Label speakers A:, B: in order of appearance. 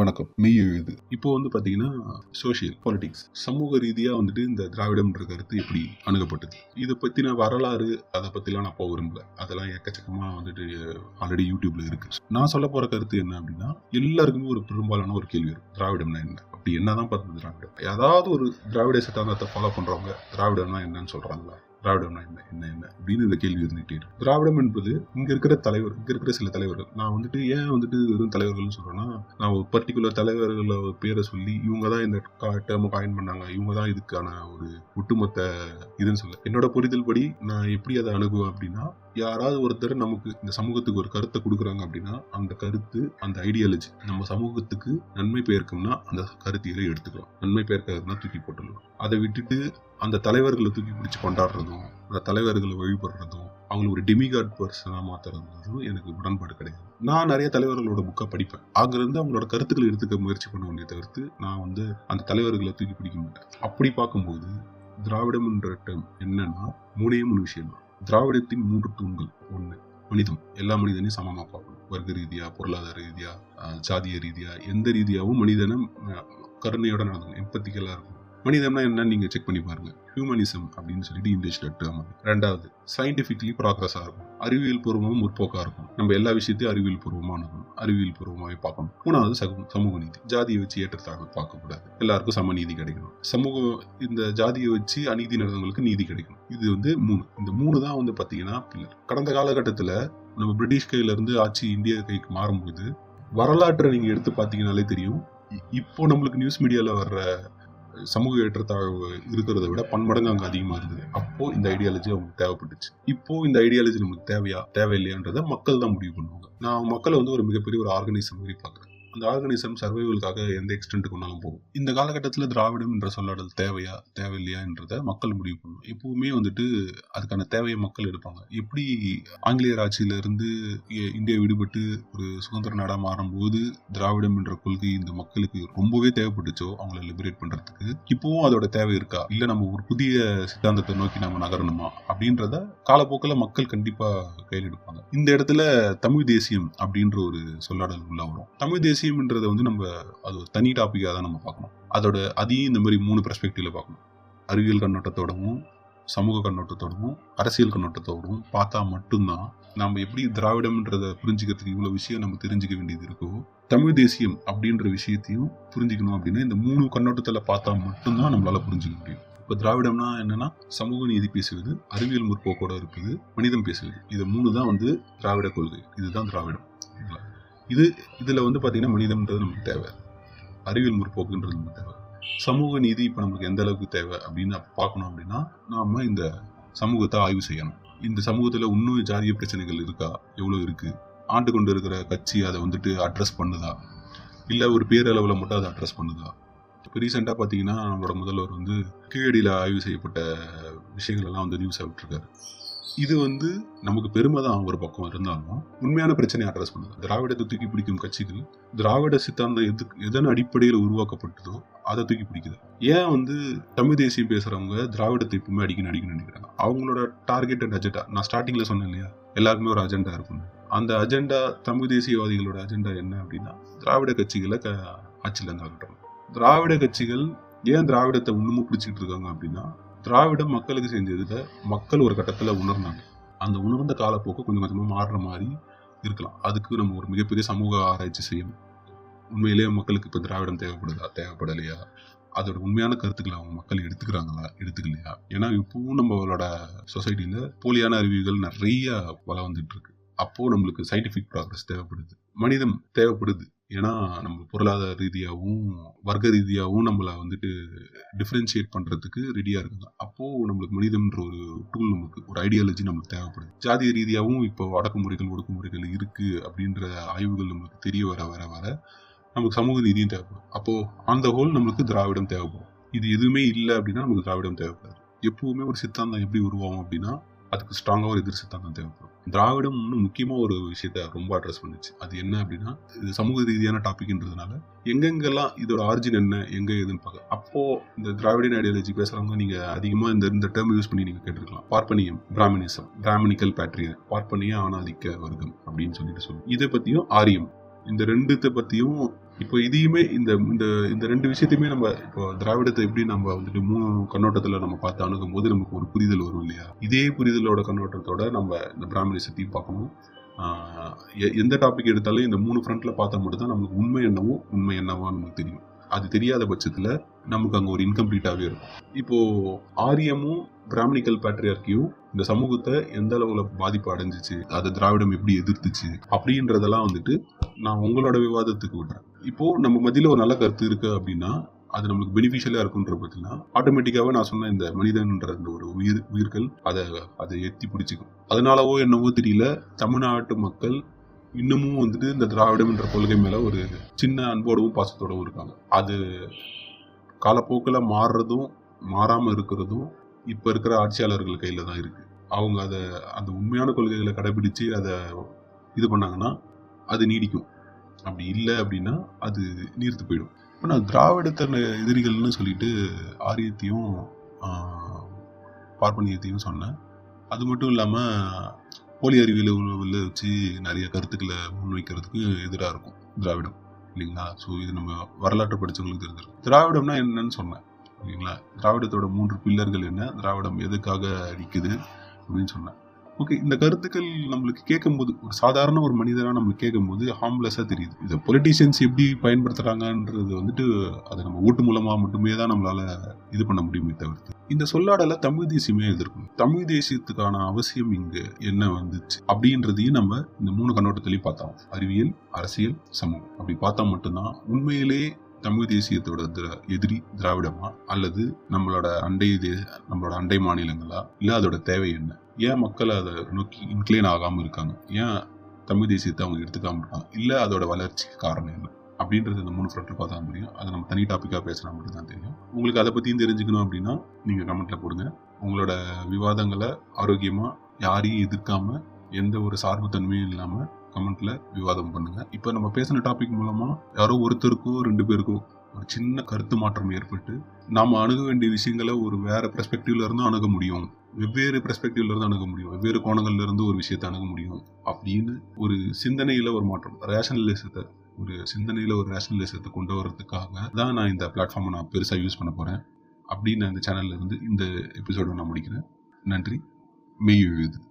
A: வணக்கம். மெய் எழுது. இப்போ வந்து பார்த்தீங்கன்னா சோஷியல் பாலிடிக்ஸ் சமூக ரீதியாக வந்துட்டு இந்த திராவிடம்ன்ற கருத்து எப்படி அணுகப்பட்டது? இதை பற்றின வரலாறு அதை பற்றிலாம் நான் போக விரும்பல. அதெல்லாம் எக்கச்சக்கமாக வந்துட்டு ஆல்ரெடி யூடியூப்ல இருக்கு. நான் சொல்ல போகிற கருத்து என்ன அப்படின்னா எல்லாருக்குமே ஒரு பெரும்பாலான ஒரு கேள்வி வரும். திராவிடம்னா என்ன? அப்படி என்னதான் பார்த்து திராவிடம்? ஏதாவது ஒரு திராவிட சித்தாந்தத்தை ஃபாலோ பண்ணுறவங்க திராவிடம்னா என்னன்னு சொல்கிறாங்களா திராவிடம்னா என்ன என்ன என்ன அப்படின்னு இந்த கேள்வி இருந்துகிட்டே இருக்கு. திராவிடம் என்பது இங்க இருக்கிற தலைவர் இங்க இருக்கிற சில தலைவர்கள். நான் வந்துட்டு ஏன் வந்துட்டு வெறும் தலைவர்கள்னு சொல்றேன்னா நான் ஒரு பர்டிகுலர் தலைவர்கள பேரை சொல்லி இவங்க தான் இந்த டேர்மை காயின் பண்ணாங்க இவங்க தான் இதுக்கான ஒரு ஒட்டுமொத்த இதுன்னு சொல்ல என்னோட புரிதல் படி நான் எப்படி அதை அணுகுவேன் அப்படின்னா யாராவது ஒருத்தர் நமக்கு இந்த சமூகத்துக்கு ஒரு கருத்தை கொடுக்குறாங்க அப்படின்னா அந்த கருத்து அந்த ஐடியாலஜி நம்ம சமூகத்துக்கு நன்மை பெயர்க்கும்னா அந்த கருத்தியலை எடுத்துக்கலாம். நன்மை பெயர்க்கிறதுனா தூக்கி போட்டுடலாம். அதை விட்டுட்டு அந்த தலைவர்களை தூக்கி பிடிச்சி கொண்டாடுறதும் அந்த தலைவர்களை வழிபடுறதும் அவங்களை ஒரு டெமிகாட் பர்சனாக மாத்துறதும் எனக்கு உடன்பாடு கிடையாது. நான் நிறைய தலைவர்களோட புக்கை படிப்பேன். அங்கேருந்து அவங்களோட கருத்துக்களை எடுத்துக்க முயற்சி பண்ணுவேனே தவிர்த்து நான் வந்து அந்த தலைவர்களை தூக்கி பிடிக்க மாட்டேன். அப்படி பார்க்கும்போது திராவிடம்ன்ற term என்னன்னா மூணே மூணு விஷயம் தான் திராவிடத்தின் மூன்று தூண்கள். ஒன்று மனிதம். எல்லா மனிதனையும் சமமாக பார்க்கணும். வர்க்க ரீதியா பொருளாதார ரீதியா ஜாதிய ரீதியா எந்த ரீதியாகவும் மனிதனை கருணையோட நடந்தணும் எம்பத்திக்கலா இருக்கும் மனிதம்னா என்னன்னு நீங்க செக் பண்ணி பாருங்க. ஹியூமனிசம் அப்படின்னு சொல்லிட்டு இங்கிலீஷ்ல டேர்ம் ரெண்டாவது சயின்டிபிக்லி ப்ராக்ரஸா இருக்கும். அறிவியல் பூர்வமும் முற்போக்கா இருக்கும். நம்ம எல்லா விஷயத்தையும் அறிவியல் பூர்வமாக அணுகணும். அறிவியல் பூர்வமாவே பார்க்கணும். மூணாவது சமூக- சமூக நீதி. ஜாதியை வச்சு ஏற்றத்தாழ்வு பார்க்கக்கூடாது எல்லாருக்கும் சம நீதி கிடைக்கணும். சமூகம் இந்த ஜாதியை வச்சு அநீதி நடந்தவங்களுக்கு நீதி கிடைக்கணும். இது வந்து மூணு. இந்த மூணு தான் வந்து பாத்தீங்கன்னா பில்லர் கடந்த காலகட்டத்துல நம்ம பிரிட்டிஷ் கையில இருந்து ஆட்சி இந்திய கைக்கு மாறும்போது வரலாற்றை நீங்க எடுத்து பார்த்தீங்கனாலே தெரியும். இப்போ நம்மளுக்கு நியூஸ் மீடியாவில் வர்ற சமூக ஏற்றத்தாழ்வு இருக்கிறத விட பன்மடங்கு அங்கே அதிகமாக இருந்தது. அப்போ இந்த ஐடியாலஜி அவங்களுக்கு தேவைப்பட்டுச்சு. இப்போ இந்த ஐடியாலஜி நமக்கு தேவையா தேவையில்லையான்றதை மக்கள் தான் முடிவு பண்ணுவாங்க. நான் மக்களை வந்து ஒரு மிகப்பெரிய ஒரு ஆர்கனைசர் மாதிரி பார்க்குறேன். அந்த ஆர்கனிசம் சர்வைவலுக்காக எந்த எக்ஸ்டென்ட்டுக்கு வேணாலும் போகும். இந்த காலகட்டத்தில் திராவிடம் என்ற சொல்லாடல் தேவையா தேவையில்லையான்றதை மக்கள் முடிவு பண்ணணும். எப்பவுமே வந்துட்டு அதுக்கான தேவையை மக்கள் எடுப்பாங்க. எப்படி ஆங்கிலேயர் ஆட்சியிலிருந்து இந்தியா விடுபட்டு ஒரு சுதந்திர நாடாக மாறும்போது திராவிடம் என்ற கொள்கை இந்த மக்களுக்கு ரொம்பவே தேவைப்பட்டுச்சோ அவங்கள லிபரேட் பண்றதுக்கு? இப்போவும் அதோட தேவை இருக்கா? இல்ல நம்ம ஒரு புதிய சித்தாந்தத்தை நோக்கி நம்ம நகரணுமா? அப்படின்றத காலப்போக்கில் மக்கள் கண்டிப்பா கையில் எடுப்பாங்க. இந்த இடத்துல தமிழ் தேசியம் அப்படின்ற ஒரு சொல்லாடல் உள்ள வரும். தமிழ் தேசியம்ன்றதை வந்து நம்ம அது ஒரு தனி டாப்பிக்காக தான் நம்ம பார்க்கணும். அதோட அதையும் இந்த மாதிரி மூணு பெர்ஸ்பெக்டிவ்ல பார்க்கணும். அறிவியல் கண்ணோட்டத்தோடவும் சமூக கண்ணோட்டத்தோடவும் அரசியல் கண்ணோட்டத்தோடவும் பார்த்தா மட்டும்தான் நாம் எப்படி திராவிடம்ன்றதை புரிஞ்சுக்கிறதுக்கு இவ்வளோ விஷயம் நம்ம தெரிஞ்சுக்க வேண்டியது இருக்கோ தமிழ் தேசியம் அப்படின்ற விஷயத்தையும் புரிஞ்சுக்கணும் அப்படின்னா இந்த மூணு கண்ணோட்டத்தில் பார்த்தா மட்டும்தான் நம்மளால புரிஞ்சுக்க முடியும். இப்போ திராவிடம்னா என்னன்னா சமூக நீதி பேசுவது அறிவியல் முற்போக்கோட இருக்குது மனிதம் பேசுவது. இது மூணு தான் வந்து திராவிட கொள்கை. இதுதான் திராவிடம். இது இதில் வந்து பார்த்திங்கன்னா மனிதம்ன்றது நமக்கு தேவை. அறிவியல் முற்போக்குன்றது நமக்கு தேவை. சமூக நீதி இப்போ நமக்கு எந்த அளவுக்கு தேவை அப்படின்னு பார்க்கணும் அப்படின்னா நாம் இந்த சமூகத்தை ஆய்வு செய்யணும். இந்த சமூகத்தில் இன்னும் ஜாதிய பிரச்சனைகள் இருக்கா? எவ்வளோ இருக்குது ஆண்டு கொண்டு இருக்கிற கட்சி அதை வந்துட்டு அட்ரஸ் பண்ணுதா? இல்லை ஒரு பேரளவில் மட்டும் அதை அட்ரஸ் பண்ணுதா? இப்போ ரீசெண்டாக பார்த்தீங்கன்னா நம்மளோட முதல்வர் வந்து கீழடியில் ஆய்வு செய்யப்பட்ட விஷயங்கள் எல்லாம் வந்து நியூஸாக விட்டுருக்காரு. இது வந்து நமக்கு பெருமை தான் ஒரு பக்கம் இருந்தாலும் உண்மையான பிரச்சனையை அட்ரஸ் பண்ணுது. திராவிடத்தை தூக்கி பிடிக்கும் கட்சிகள் திராவிட சித்தாந்தம் எது எதன் அடிப்படையில் உருவாக்கப்பட்டதோ அதை தூக்கி பிடிக்குது. ஏன் வந்து தமிழ் தேசியம் பேசுறவங்க திராவிடத்தை எப்பவுமே அடிக்கணும் அடிக்கணும்னு நினைக்கிறாங்க? அவங்களோட டார்கெட் அண்ட் அஜெண்டா நான் ஸ்டார்டிங்ல சொன்னேன் இல்லையா? எல்லாருக்குமே ஒரு அஜெண்டா இருக்கும் அந்த அஜெண்டா தமிழ் தேசியவாதிகளோட அஜெண்டா என்ன அப்படின்னா திராவிட கட்சிகளை க ஆட்சியில் இருந்தாகட்டும் திராவிட கட்சிகள் ஏன் திராவிடத்தை இன்னமும் பிடிச்சிக்கிட்டு இருக்காங்க அப்படின்னா திராவிடம் மக்களுக்கு செஞ்சதை மக்கள் ஒரு கட்டத்தில் உணர்ந்தாங்க. அந்த உணர்ந்த காலப்போக்கு கொஞ்சம் கொஞ்சமாக மாறுற மாதிரி இருக்கலாம். அதுக்கு நம்ம ஒரு மிகப்பெரிய சமூக ஆராய்ச்சி செய்யணும். உண்மையிலேயே மக்களுக்கு இப்போ திராவிடம் தேவைப்படுதா தேவைப்படலையா? அதோட உண்மையான கருத்துக்களை அவங்க மக்கள் எடுத்துக்கிறாங்களா எடுத்துக்கலையா? ஏன்னா இப்பவும் நம்மளோட சொசைட்டியில் போலியான அறிவிகள் நிறைய வள வந்துட்டு இருக்கு. அப்போது நம்மளுக்கு சயின்டிஃபிக் ப்ராக்ரஸ் தேவைப்படுது. மனிதம் தேவைப்படுது. ஏன்னா நம்ம பொருளாதார ரீதியாகவும் வர்க்க ரீதியாகவும் நம்மளை வந்துட்டு டிஃப்ரென்ஷியேட் பண்ணுறதுக்கு ரெடியாக இருக்காங்க அப்போது நம்மளுக்கு மனிதம்ன்ற ஒரு டூல் நமக்கு ஒரு ஐடியாலஜி நமக்கு தேவைப்படுது. ஜாதிய ரீதியாகவும் இப்போ அடக்குமுறைகள் ஒடுக்குமுறைகள் இருக்குது அப்படின்ற ஆய்வுகள் நம்மளுக்கு தெரிய வர வர வர நமக்கு சமூக நீதியும் தேவைப்படும். அப்போது அந்த ஹோல் நம்மளுக்கு திராவிடம் தேவைப்படும். இது எதுவுமே இல்லை அப்படின்னா நமக்கு திராவிடம் தேவைப்படாது. எப்பவுமே ஒரு சித்தாந்தம் எப்படி உருவாகும் அப்படின்னா அதுக்கு ஸ்ட்ராங்காக ஒரு எதிர் சித்தாந்தம் தேவைப்படும். திராவிடம் இன்னும் முக்கியமாக ஒரு விஷயத்த ரொம்ப அட்ரஸ் பண்ணுச்சு. அது என்ன அப்படின்னா இது சமூக ரீதியான டாபிக்ன்றதுனால எங்கெங்கெல்லாம் இதோட ஆரிஜின் என்ன எங்கே ஏதுன்னு பார்க்க. அப்போது இந்த திராவிடன் ஐடியாலஜி பேசுறவங்க நீங்கள் அதிகமாக இந்த இந்த டேர்ம் யூஸ் பண்ணி நீங்கள் கேட்டிருக்கலாம். பார்ப்பனியம் பிராமணிசம் பிராமணிக்கல் பேட்ரிய பார்ப்பனிய ஆணாதிக்க வர்க்கம் அப்படின்னு சொல்லிட்டு சொல்லுவோம் இதை பற்றியும் ஆரியம். இந்த ரெண்டுத்தை பற்றியும் இப்போ இதையுமே இந்த இந்த இந்த ரெண்டு விஷயத்தையுமே நம்ம இப்போ திராவிடத்தை எப்படி நம்ம வந்துட்டு மூணு கண்ணோட்டத்தில் நம்ம பார்த்து அணுகும் போது நமக்கு ஒரு புரிதல் வரும் இல்லையா? இதே புரிதலோட கண்ணோட்டத்தோட நம்ம இந்த பிராமணிசத்தையும் பார்க்கணும். எ- எந்த டாபிக் எடுத்தாலும் இந்த மூணு ஃப்ரண்ட்ல பார்த்தா மட்டும் தான் நமக்கு உண்மை என்னவோ உண்மை என்னவோ நமக்கு தெரியும். அது தெரியாத பட்சத்தில் நமக்கு அங்கே ஒரு இன்கம்ப்ளீட்டாகவே இருக்கும். இப்போது ஆரியமும் பிராமணிக்கல் பேட்ரியார்கியும் இந்த சமூகத்தை எந்த அளவுல பாதிப்பு அடைஞ்சிச்சு அதை திராவிடம் எப்படி எதிர்த்துச்சு அப்படின்றதெல்லாம் வந்துட்டு நான் உங்களோட விவாதத்துக்கு விடுறேன். இப்போ நம்ம மத்தியில ஒரு நல்ல கருத்து இருக்கு அப்படின்னா அது நம்மளுக்கு பெனிஃபிஷியலாக இருக்குன்ற பார்த்தீங்கன்னா ஆட்டோமேட்டிக்காகவே நான் சொன்ன இந்த மனிதன்ற இந்த ஒரு உயிர் உயிர்கள் அதை அதை எத்தி பிடிச்சிக்கும். அதனாலவோ என்னவோ தெரியல தமிழ்நாட்டு மக்கள் இன்னமும் வந்துட்டு இந்த திராவிடம் என்ற கொள்கை மேலே ஒரு சின்ன அன்போடவும் பாசத்தோடவும் இருக்காங்க. அது காலப்போக்கில் மாறுறதும் மாறாமல் இருக்கிறதும் இப்போ இருக்கிற ஆட்சியாளர்கள் கையில் தான் இருக்குது அவங்க அதை அந்த உண்மையான கொள்கைகளை கடைபிடிச்சு அதை இது பண்ணாங்கன்னா அது நீடிக்கும். அப்படி இல்லை அப்படின்னா அது நீர்த்து போயிடும். இப்போ நான் திராவிடத்தன எதிரிகள்னு சொல்லிட்டு ஆரியத்தையும் பார்ப்பனியத்தையும் சொன்னேன். அது மட்டும் இல்லாமல் போலி அறிவியல் உணவில் வச்சு நிறைய கருத்துக்களை முன்வைக்கிறதுக்கு எதிராக இருக்கும் திராவிடம் இல்லைங்களா? ஸோ இது நம்ம வரலாற்று படிச்சவங்களுக்கு தெரிஞ்சிருக்கும். திராவிடம்னா என்னன்னு சொன்னேன் இல்லைங்களா? திராவிடத்தோட மூன்று பில்லர்கள் என்ன? திராவிடம் எதுக்காக நிற்குது அப்படின்னு சொன்னேன் ஓகே இந்த கருத்துக்கள் நம்மளுக்கு கேட்கும்போது ஒரு சாதாரண ஒரு மனிதனா நம்மளுக்கு கேட்கும்போது ஹார்ம்லெஸ்ஸாக தெரியுது. இதை பொலிட்டீஷியன்ஸ் எப்படி பயன்படுத்துகிறாங்கன்றது வந்துட்டு அதை நம்ம ஓட்டு மூலமாக மட்டுமே தான் நம்மளால் இது பண்ண முடியுமே தவிர்த்து. இந்த சொல்லாடலை தமிழ் தேசியமே எதிர்க்கணும். தமிழ் தேசியத்துக்கான அவசியம் இங்கே என்ன வந்துச்சு? அப்படின்றதையும் நம்ம இந்த மூணு கண்ணோட்டத்திலையும் பார்த்தோம். அறிவியல் அரசியல் சமூகம். அப்படி பார்த்தா மட்டும்தான் உண்மையிலே தமிழ் தேசியத்தோட எதிரி திராவிடமா? அல்லது நம்மளோட அண்டை தே நம்மளோட அண்டை மாநிலங்களா? இல்ல அதோட தேவை என்ன? ஏன் மக்கள் அதை நோக்கி இன்க்ளைன் ஆகாம இருக்காங்க? ஏன் தமிழ் தேசியத்தை அவங்க எடுத்துக்காம இருக்காங்க? இல்ல அதோட வளர்ச்சிக்கு காரணம் என்ன? அப்படின்றது இந்த மூணு ஃப்ரண்ட்ல பார்த்தா முடியும் அதை நம்ம தனி டாப்பிக்காக பேசினா மட்டும் தான் தெரியும். உங்களுக்கு அதை பற்றியும் தெரிஞ்சுக்கணும் அப்படின்னா நீங்கள் கமெண்ட்ல போடுங்க. உங்களோட விவாதங்களை ஆரோக்கியமாக யாரையும் எதிர்க்காம எந்த ஒரு சார்பு தன்மையும் இல்லாமல் கமெண்ட்ல விவாதம் பண்ணுங்க. இப்போ நம்ம பேசின டாபிக் மூலமா யாரோ ஒருத்தருக்கோ ரெண்டு பேருக்கோ ஒரு சின்ன கருத்து மாற்றம் ஏற்பட்டு நாம் அணுக வேண்டிய விஷயங்களை ஒரு வேற பெர்ஸ்பெக்டிவ்ல இருந்து அணுக முடியும். வெவ்வேறு பெர்ஸ்பெக்டிவ்ல இருந்து அணுக முடியும். வெவ்வேறு கோணங்கள்ல இருந்து ஒரு விஷயத்தை அணுக முடியும் அப்படின்னு ஒரு சிந்தனையில ஒரு மாற்றம் ரேஷனலிசத்தை ஒரு சிந்தனையில ஒரு ரேஷனலிசத்தை கொண்டு வர்றதுக்காக தான் நான் இந்த பிளாட்ஃபார்மை நான் பெருசாக யூஸ் பண்ண போறேன் அப்படின்னு இந்த சேனல்ல இருந்து இந்த எபிசோட நான் முடிக்கிறேன். நன்றி. மெய் எழுது.